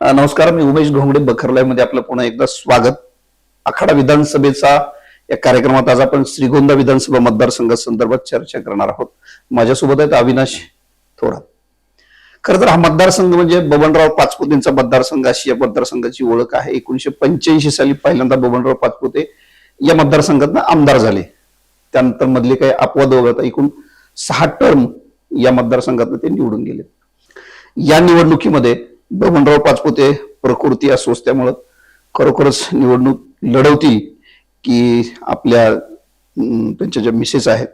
नमस्कार मी उमेश घोंगडे बखरलायमध्ये आपलं पुन्हा एकदा स्वागत. आखाडा विधानसभेचा या कार्यक्रमात आज आपण श्रीगोंदा विधानसभा मतदारसंघासंदर्भात चर्चा करणार आहोत. माझ्यासोबत आहेत अविनाश थोरात. खर तर हा मतदारसंघ म्हणजे बबनराव पाचपुतेंचा मतदारसंघ अशी या मतदारसंघाची ओळख आहे. एकोणीशे पंच्याऐंशी साली पहिल्यांदा बबनराव पाचपुते या मतदारसंघातनं आमदार झाले. त्यानंतर मधले काही अपवाद वगळता एकूण सहा टर्म या मतदारसंघातनं ते निवडून गेले या निवडणुकीमध्ये बबनराव पाचपुते प्रकृती अस्वस्थ्यामुळं खरोखरच निवडणूक लढवतील की आपल्या त्यांच्या ज्या मिसेस आहेत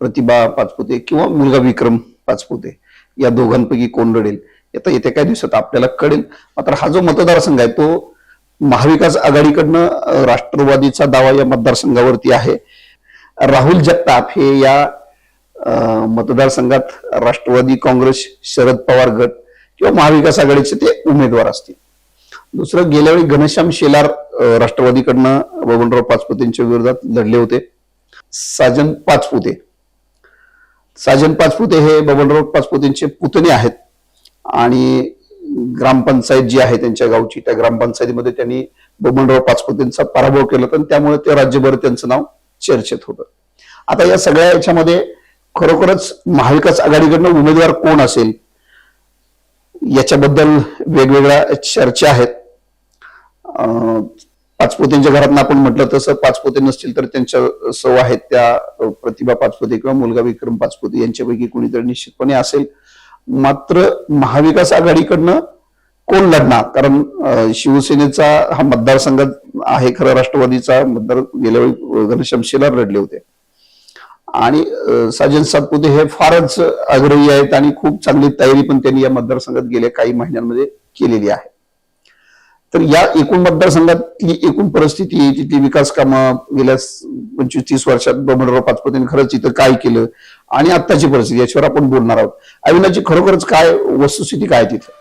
प्रतिभा पाचपुते किंवा मुलगा विक्रम पाचपुते या दोघांपैकी कोण लढेल? आता येत्या काही दिवसात आपल्याला कळेल. मात्र हा जो मतदारसंघ आहे तो महाविकास आघाडीकडनं राष्ट्रवादीचा दावा या मतदारसंघावरती आहे. राहुल जगताप हे या मतदारसंघात राष्ट्रवादी काँग्रेस शरद पवार गट किंवा महाविकास आघाडीचे ते उमेदवार असतील. दुसरं गेल्या वेळी घनश्याम शेलार राष्ट्रवादीकडनं बबनराव पाचपुतेंच्या विरोधात लढले होते. साजन पाचपुते. साजन पाचपुते हे बबनराव पाचपुतेंचे पुतणे आहेत. आणि ग्रामपंचायत जी आहे त्यांच्या गावची त्या ग्रामपंचायतीमध्ये त्यांनी बबनराव पाचपुतेंचा पराभव केला तर त्यामुळे ते राज्यभर त्यांचं नाव चर्चेत होतं. आता या सगळ्या याच्यामध्ये खरोखरच महाविकास आघाडीकडनं उमेदवार कोण असेल? याच्याबद्दल वेगवेगळ्या चर्चा आहेत. पाचपोतेंच्या घरात आपण म्हटलं तसं पाचपोते नसतील तर त्यांच्या सौ आहेत त्या प्रतिभा पाचपोते किंवा मुलगा विक्रम पाचपोते यांच्यापैकी कोणीतरी निश्चितपणे असेल. मात्र महाविकास आघाडीकडनं कोण लढणार? कारण शिवसेनेचा हा मतदारसंघ आहे खरं राष्ट्रवादीचा मतदार गेल्या वेळी घनश्याम शेलार लढले होते. आणि साजन सातपुते हे फारच आग्रही आहेत आणि खूप चांगली तयारी पण त्यांनी या मतदारसंघात गेल्या काही महिन्यांमध्ये केलेली आहे. तर या एकूण मतदारसंघातली एकूण परिस्थिती तिथली विकास कामं गेल्या पंचवीस तीस वर्षात बबनराव पाचपतीने खरंच इथं काय केलं आणि आत्ताची परिस्थिती याच्यावर आपण बोलणार आहोत. अविनाची खरोखरच काय वस्तुस्थिती काय तिथं?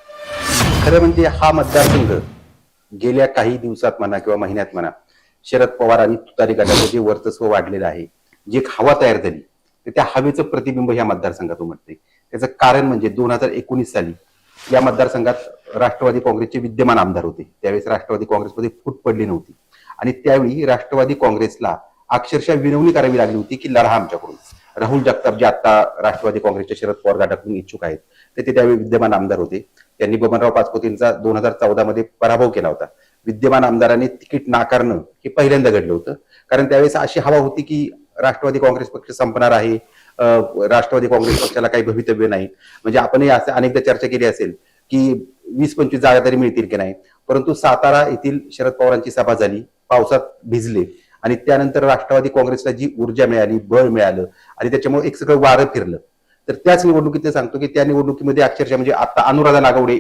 खरं म्हणजे हा मतदारसंघ गेल्या काही दिवसात म्हणा किंवा महिन्यात म्हणा शरद पवार आणि तुतारी गटाचं जे वर्चस्व वाढलेलं आहे जी एक हवा तयार झाली तर त्या हवेचं प्रतिबिंब ह्या मतदारसंघात उमटते त्याचं कारण म्हणजे दोन हजार एकोणीस साली या मतदारसंघात राष्ट्रवादी काँग्रेसचे विद्यमान आमदार होते. त्यावेळेस राष्ट्रवादी काँग्रेसमध्ये फूट पडली नव्हती. आणि त्यावेळी राष्ट्रवादी काँग्रेसला अक्षरशः विनवणी करावी लागली होती की लढा आमच्याकडून. राहुल जगताप जे आता राष्ट्रवादी काँग्रेसच्या शरद पवार गटाकडून इच्छुक आहेत तर ते त्यावेळी विद्यमान आमदार होते. त्यांनी बबनराव पाचपुतेंचा दोन हजार चौदा मध्ये पराभव केला होता. विद्यमान आमदारांनी तिकीट नाकारणं हे पहिल्यांदा घडलं होतं. कारण त्यावेळेस अशी हवा होती की राष्ट्रवादी काँग्रेस पक्ष संपणार आहे राष्ट्रवादी काँग्रेस पक्षाला काही भवितव्य नाही. म्हणजे आपणही असं अनेकदा चर्चा केली असेल की वीस पंचवीस जागा तरी मिळतील की नाही. परंतु सातारा येथील शरद पवारांची सभा झाली पावसात भिजले आणि त्यानंतर राष्ट्रवादी काँग्रेसला जी ऊर्जा मिळाली बळ मिळालं आणि त्याच्यामुळे एक सगळं वारं फिरलं. तर त्याच निवडणुकीत ते सांगतो की त्या निवडणुकीमध्ये अक्षरशः म्हणजे आता अनुराधा नागवडे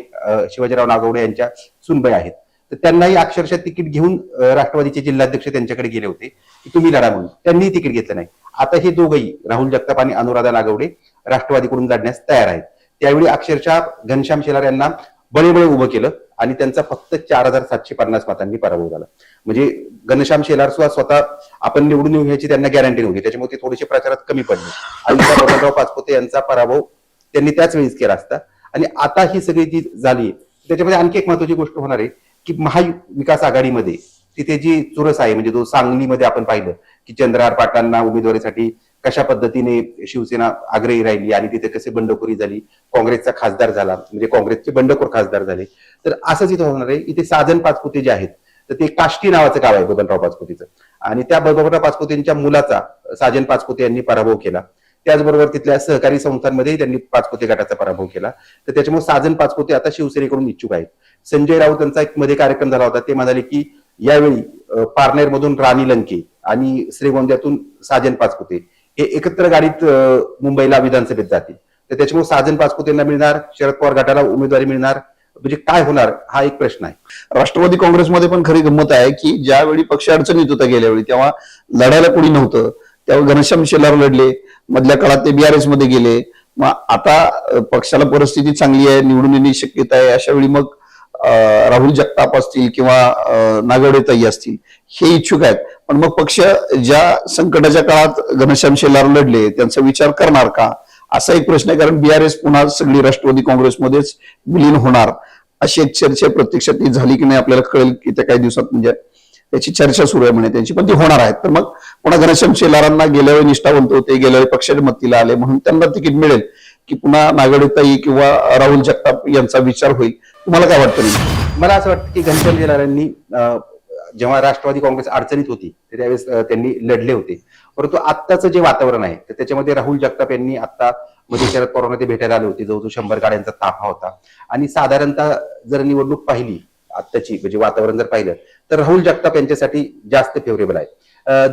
शिवाजीराव नागवडे यांच्या सुनबाई आहेत. तर त्यांनाही अक्षरशः तिकीट घेऊन राष्ट्रवादीचे जिल्हाध्यक्ष त्यांच्याकडे गेले होते. की तुम्ही लढा म्हणून. त्यांनीही तिकीट घेतलं नाही. आता हे दोघंही राहुल जगताप आणि अनुराधा नागवडे राष्ट्रवादीकडून लढण्यास तयार आहेत. त्यावेळी अक्षरशः घनश्याम शेलार यांना बळेबळे उभं केलं आणि त्यांचा फक्त चार हजार सातशे पन्नास मतांनी पराभव झाला. म्हणजे घनश्याम शेलार सुद्धा स्वतः आपण निवडून येऊ ह्याची त्यांना गॅरंटी नव्हती. त्याच्यामुळे ते थोडेसे प्रचारात कमी पडले. आणि बबनराव पाचपोते यांचा पराभव त्यांनी त्याच वेळीच केला असता. आणि आता ही सगळी जी झाली त्याच्यामध्ये आणखी एक महत्वाची गोष्ट होणार आहे. की महाविकास आघाडीमध्ये तिथे जी चुरस आहे म्हणजे जो सांगलीमध्ये आपण पाहिलं की चंद्रार पाटलांना उमेदवारीसाठी कशा पद्धतीने शिवसेना आग्रही राहिली आणि तिथे कसे बंडखोरी झाली काँग्रेसचा खासदार झाला म्हणजे काँग्रेसचे बंडखोर खासदार झाले. तर असंच इथं होणार आहे. इथे साधन पाचपुते जे आहेत तर ते काष्टी नावाचं गाव आहे बबनराव पाचपुतेचं. आणि त्या बबनराव पाचपुतेंच्या मुलाचा साजन पाचपुते यांनी पराभव केला. त्याचबरोबर तिथल्या सहकारी संस्थांमध्येही त्यांनी पाचपुते गटाचा पराभव केला. तर त्याच्यामुळे साजन पाचपुते आता शिवसेनेकडून इच्छुक आहेत. संजय राऊत यांचा एक मध्ये कार्यक्रम झाला होता. ते म्हणाले की यावेळी पारनेर मधून राणी लंके आणि श्रीगोंद्यातून साजन पाचपुते हे एकत्र गाडीत मुंबईला विधानसभेत जातील. तर त्याच्यामुळे साजन पाचपुतेंना मिळणार शरद पवार गटाला उमेदवारी मिळणार. म्हणजे काय होणार हा एक प्रश्न आहे. राष्ट्रवादी काँग्रेसमध्ये पण खरी गंमत आहे की ज्यावेळी पक्ष अडचणीत होता गेल्या वेळी तेव्हा लढायला कोणी नव्हतं. तेव्हा घनश्याम शेलार लढले मधल्या काळात ते बीआरएसमध्ये गेले. मग आता पक्षाला परिस्थिती चांगली आहे निवडून येण्याची शक्यता आहे अशा वेळी मग राहुल जगताप असतील किंवा नागवडेताई असतील हे इच्छुक आहेत. पण मग पक्ष ज्या संकटाच्या काळात घनश्याम शेलार लढले त्यांचा विचार करणार का? असा एक प्रश्न आहे कारण बीआरएस पुन्हा सगळी राष्ट्रवादी काँग्रेसमध्येच विलीन होणार. अशी एक चर्चा प्रत्यक्षात ती झाली की नाही आपल्याला कळेल की त्या काही दिवसात म्हणजे त्याची चर्चा सुरू आहे म्हणे त्यांची पण ती होणार आहे तर मग पुन्हा घनश्याम शेलारांना गेल्यावेळी निष्ठावंत होते गेल्यावेळी पक्षाच्या मतीला आले म्हणून त्यांना तिकीट मिळेल. की पुन्हा नागडीताई किंवा राहुल जगताप यांचा विचार होईल. तुम्हाला काय वाटतं मला असं वाटतं की घनश्याम शेलारांनी जेव्हा राष्ट्रवादी काँग्रेस अडचणीत होती त्यावेळेस त्यांनी लढले होते. परंतु आत्ताचं जे वातावरण आहे तर त्याच्यामध्ये राहुल जगताप यांनी आता मध्ये शरद पवारांना ते भेटायला आले होते. जवळजवळ शंभर गाड्यांचा ताफा होता. आणि साधारणतः जर निवडणूक पाहिली आत्ताची म्हणजे वातावरण जर पाहिलं तर राहुल जगताप यांच्यासाठी जास्त फेवरेबल आहे.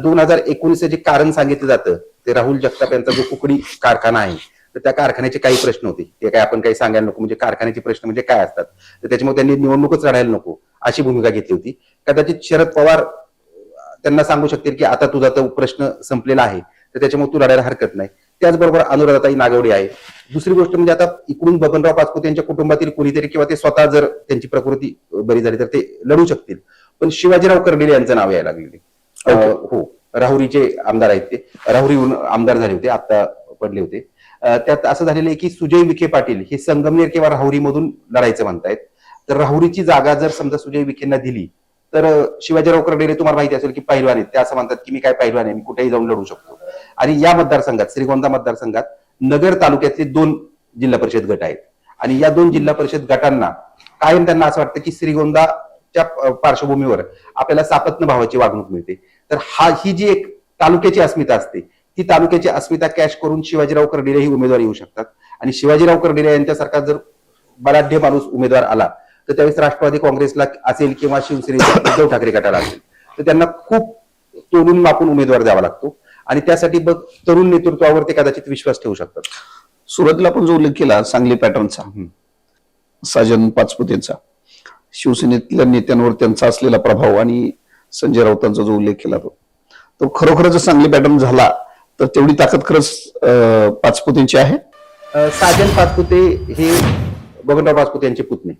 दोन हजार एकोणीस जे कारण सांगितलं जातं ते राहुल जगताप यांचा जो कुकडी कारखाना आहे तर त्या कारखान्याचे काही प्रश्न होते. ते काय आपण काही सांगायला नको म्हणजे कारखान्याचे प्रश्न म्हणजे काय असतात? तर त्याच्यामुळे त्यांनी निवडणूकच लढायला नको अशी भूमिका घेतली होती. कदाचित शरद पवार त्यांना सांगू शकतील की आता तुझा तो प्रश्न संपलेला आहे तर त्याच्यामुळे तू लढायला हरकत नाही. त्याचबरोबर अनुराधाताई नागवडे आहे. दुसरी गोष्ट म्हणजे आता इकडून बबनराव पाचपुते यांच्या कुटुंबातील कोणीतरी किंवा ते स्वतः जर त्यांची प्रकृती बरी झाली तर ते लढू शकतील. पण शिवाजीराव कर्डिले यांचं नाव यायला लागलेले हो राहुरीचे आमदार आहेत ते. राहुरीहून आमदार झाले होते आता पडले होते. त्यात असं झालेलं आहे की सुजय विखे पाटील हे संगमनेर किंवा राहुरीमधून लढायचं म्हणतायत. तर राहुरीची जागा जर समजा सुजय विखेंना दिली तर शिवाजीराव कर्डिले तुम्हाला माहिती असेल की पैलवान आहेत. ते असं म्हणतात की मी काय पैलवान आहे मी कुठेही जाऊन लढू शकतो. आणि या मतदारसंघात श्रीगोंदा मतदारसंघात नगर तालुक्यातले दोन जिल्हा परिषद गट आहेत. आणि या दोन जिल्हा परिषद गटांना कायम त्यांना असं वाटतं की श्रीगोंदाच्या पार्श्वभूमीवर आपल्याला सापत्न भावाची वागणूक मिळते. तर हा ही जी एक तालुक्याची अस्मिता असते ती तालुक्याची अस्मिता कॅश करून शिवाजीराव कर्डिले ही उमेदवार येऊ शकतात. आणि शिवाजीराव कर्डिले यांच्यासारखा जर बलाढ्य माणूस उमेदवार आला तर त्यावेळेस राष्ट्रवादी काँग्रेसला असेल किंवा शिवसेनेच्या उद्धव ठाकरे गटाला असेल तर त्यांना खूप तोडून मापून उमेदवार द्यावा लागतो. आणि त्यासाठी बघ तरुण नेतृत्वावर ते कदाचित विश्वास ठेवू शकतात. सुरुवातीला आपण जो उल्लेख केला सांगली पॅटर्नचा. साजन पाचपुतेचा शिवसेनेतल्या नेत्यांवर त्यांचा असलेला प्रभाव आणि संजय राऊतांचा जो उल्लेख केला तो तो खरोखरच जर सांगली पॅटर्न झाला. तर तेवढी ताकद खरंच पाचपुतींची पाचपुतेंची आहे. साजन पाचपुते हे बबनराव पाचपुते यांचे पुतणे.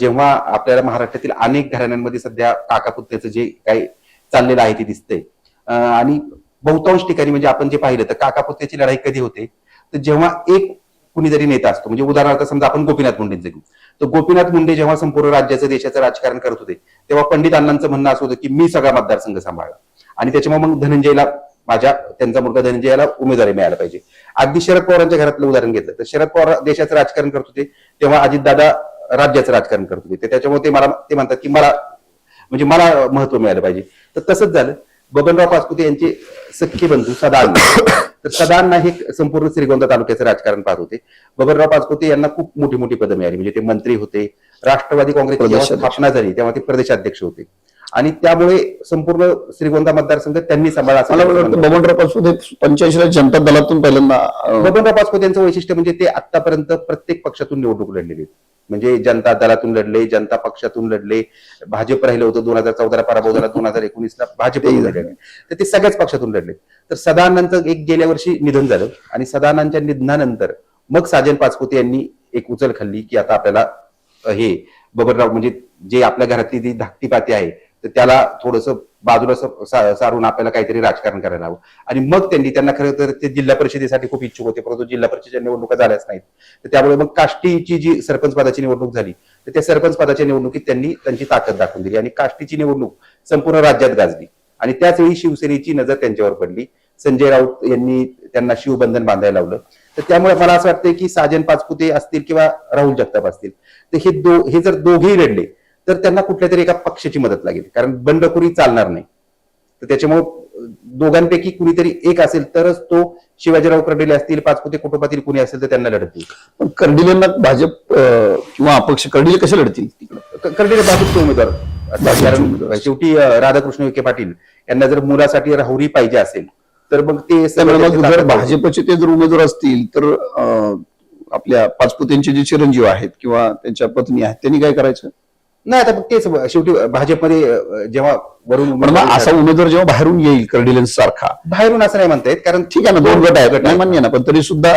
जेव्हा आपल्याला महाराष्ट्रातील अनेक घराण्यांमध्ये सध्या काकापुत्याचं जे काही चाललेलं आहे ते दिसतंय. आणि बहुतांश ठिकाणी म्हणजे आपण जे पाहिलं तर काकापुत्याची लढाई कधी होते? तर जेव्हा एक कुणीतरी नेता असतो म्हणजे उदाहरणार्थ समजा आपण गोपीनाथ मुंडेंचं घेऊ. तर गोपीनाथ मुंडे जेव्हा संपूर्ण राज्याचं देशाचं राजकारण करत होते तेव्हा पंडित अण्णांचं म्हणणं असं होतं की मी सगळा मतदारसंघ सांभाळला आणि त्याच्यामुळे मग धनंजयला माझ्या त्यांचा मुलगा धनंजयाला उमेदवारी मिळायला पाहिजे. अगदी शरद पवारांच्या घरातलं उदाहरण घेतलं तर शरद पवार देशाचं राजकारण करत होते तेव्हा अजितदादा राज्याचं राजकारण करत होते. तर त्याच्यामुळे ते मला ते म्हणतात की मला म्हणजे मला महत्त्व मिळालं पाहिजे. तर तसंच झालं. बबनराव पाचपुते यांचे सख्खे बंधू सदान. तर सदान हे संपूर्ण श्रीगोंदा तालुक्याचं राजकारण पाहत होते. बबनराव पाचपुते यांना खूप मोठी मोठी पदं मिळाली. म्हणजे ते मंत्री होते. राष्ट्रवादी काँग्रेसची प्रदेशाध्यक्ष. स्थापना झाली तेव्हा ते प्रदेशाध्यक्ष होते. आणि त्यामुळे संपूर्ण श्रीगोंदा मतदारसंघ त्यांनी सांभाळला मला वाटतं. बबनराव पाचपुते पंच्याऐंशीला जनता दलातून पहिल्यांदा बबनराव पाचपुते यांचं वैशिष्ट्य म्हणजे ते आतापर्यंत प्रत्येक पक्षातून निवडणूक लढलेले. म्हणजे जनता दलातून लढले जनता पक्षातून लढले भाजप राहिलं होतं दोन हजार चौदाला पराभव झाला दोन हजार एकोणीसला भाजप लढले तर ते सगळ्याच पक्षातून लढले तर सदानंदचं एक गेल्या वर्षी निधन झालं आणि सदानंदच्या निधनानंतर मग साजन पाचपुते यांनी एक उचल खाल्ली की आता आपल्याला हे बबनराव म्हणजे जे आपल्या घरातली जी धाकटी पाती आहे तर त्याला थोडस बाजूला सारून आपल्याला काहीतरी राजकारण करायला हवं. आणि मग त्यांनी त्यांना खरं तर ते जिल्हा परिषदेसाठी खूप इच्छुक होते परंतु जिल्हा परिषदेच्या निवडणुका झाल्याच नाहीत. तर त्यामुळे मग काष्टीची जी सरपंच पदाची निवडणूक झाली तर त्या सरपंच पदाच्या निवडणुकीत त्यांनी त्यांची ताकद दाखवून दिली आणि काष्टीची निवडणूक संपूर्ण राज्यात गाजली. आणि त्याचवेळी शिवसेनेची नजर त्यांच्यावर पडली. संजय राऊत यांनी त्यांना शिवबंधन बांधायला लावलं. तर त्यामुळे मला असं वाटतं की साजन पाचपुते असतील किंवा राहुल जगताप असतील. तर हे दो हे जर दोघेही लढले तर त्यांना कुठल्या तरी एका पक्षाची मदत लागेल. कारण बंडखोरी चालणार नाही. तर त्याच्यामुळे दोघांपैकी कुणीतरी एक असेल तरच तो शिवाजीराव कर्डिले असतील पाचपुते कुटुंबातील कुणी असेल तर त्यांना लढतील. पण कर्डिलेंना भाजप किंवा अपक्ष कर्डिले कसे लढतील? कर्डिले भाजपचे उमेदवार. कारण. शेवटी राधाकृष्ण विखे पाटील यांना जर मुलासाठी राहुरी पाहिजे असेल तर मग ते भाजपचे ते जर उमेदवार असतील तर आपल्या पाचपुतेंचे जे चिरंजीव आहेत किंवा त्यांच्या पत्नी आहेत त्यांनी काय करायचं? नाही आता तेच शेवटी भाजपमध्ये जेव्हा वरून असा उमेदवार जेव्हा बाहेरून येईल कर्डिलेन्स सारखा. बाहेरून असं नाही म्हणता येत कारण ठीक आहे ना दोन गट आहेत नाही मान्य ना पण तरी सुद्धा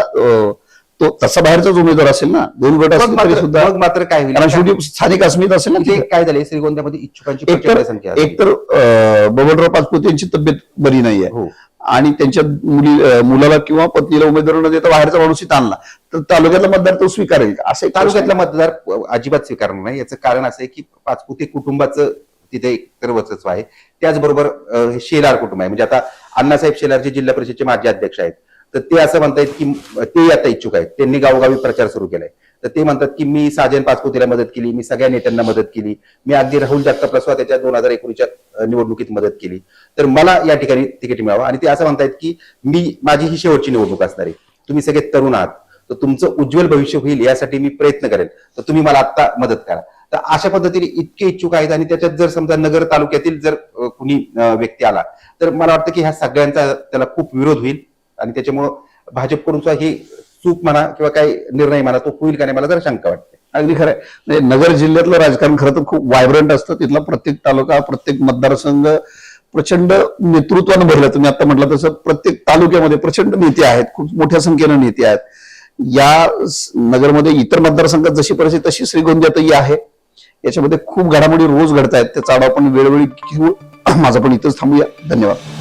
तो तसा बाहेरचाच उमेदवार असेल ना दोन गट मात्र सुद्धा मग मात्र काय होईल? शेवटी स्थानिक अस्मिता असेल ना ते. काय झाले श्रीगोंद्यामध्ये इच्छुकांची एकतर आहे. बबनराव पाचपुते यांची तब्येत बरी नाहीये. हो. आणि त्यांच्या मुली मुलाला किंवा पत्नीला उमेदवार न देता बाहेरचा माणूस इथं आणला तर तालुक्यातला मतदार तो स्वीकारेल का? असं तालुक्यातला मतदार अजिबात स्वीकारणार नाही. याचं कारण असं आहे की पाचपुते कुटुंबाचं तिथे एकतर वर्चस्व आहे. त्याचबरोबर शेलार कुटुंब आहे. म्हणजे आता अण्णासाहेब शेलारचे जिल्हा परिषदेचे माजी अध्यक्ष आहेत तर ते असं म्हणतायत की ते आता इच्छुक आहेत. त्यांनी गावोगावी प्रचार सुरू केलाय. तर ते म्हणतात की मी साजन पाचपुतेला मदत केली मी सगळ्या नेत्यांना मदत केली. मी अगदी राहुल जगतापला त्याच्या दोन हजार एकोणीसच्या निवडणुकीत मदत केली. तर मला या ठिकाणी तिकीट मिळावं. आणि ते असं म्हणतायत की मी माझी ही शेवटची निवडणूक असणार आहे. तुम्ही सगळे तरुण आहात. तर तुमचं उज्ज्वल भविष्य होईल यासाठी मी प्रयत्न करेन तर तुम्ही मला आता मदत करा. तर अशा पद्धतीने इतके इच्छुक आहेत आणि त्याच्यात जर समजा नगर तालुक्यातील जर कुणी व्यक्ती आला तर मला वाटतं की ह्या सगळ्यांचा त्याला खूप विरोध होईल. आणि त्याच्यामुळं भाजपकडून सुद्धा ही चूक म्हणा किंवा काही निर्णय म्हणा तो होईल का नाही मला जरा शंका वाटते. अगदी खरं आहे. म्हणजे नगर जिल्ह्यातलं राजकारण खरं तर खूप व्हायब्रंट असतं. तिथला प्रत्येक तालुका प्रत्येक मतदारसंघ प्रचंड नेतृत्वानं भरलं. तुम्ही आता म्हटलं तसं प्रत्येक तालुक्यामध्ये प्रचंड नेते आहेत. खूप मोठ्या संख्येनं नेते आहेत. या नगरमध्ये इतर मतदारसंघात जशी परिस्थिती तशी श्रीगोंद्यातही आहे. याच्यामध्ये खूप घडामोडी रोज घडत आहेत त्याचा आढावा आपण वेळोवेळी घेऊ. माझं पण इथंच थांबूया. धन्यवाद.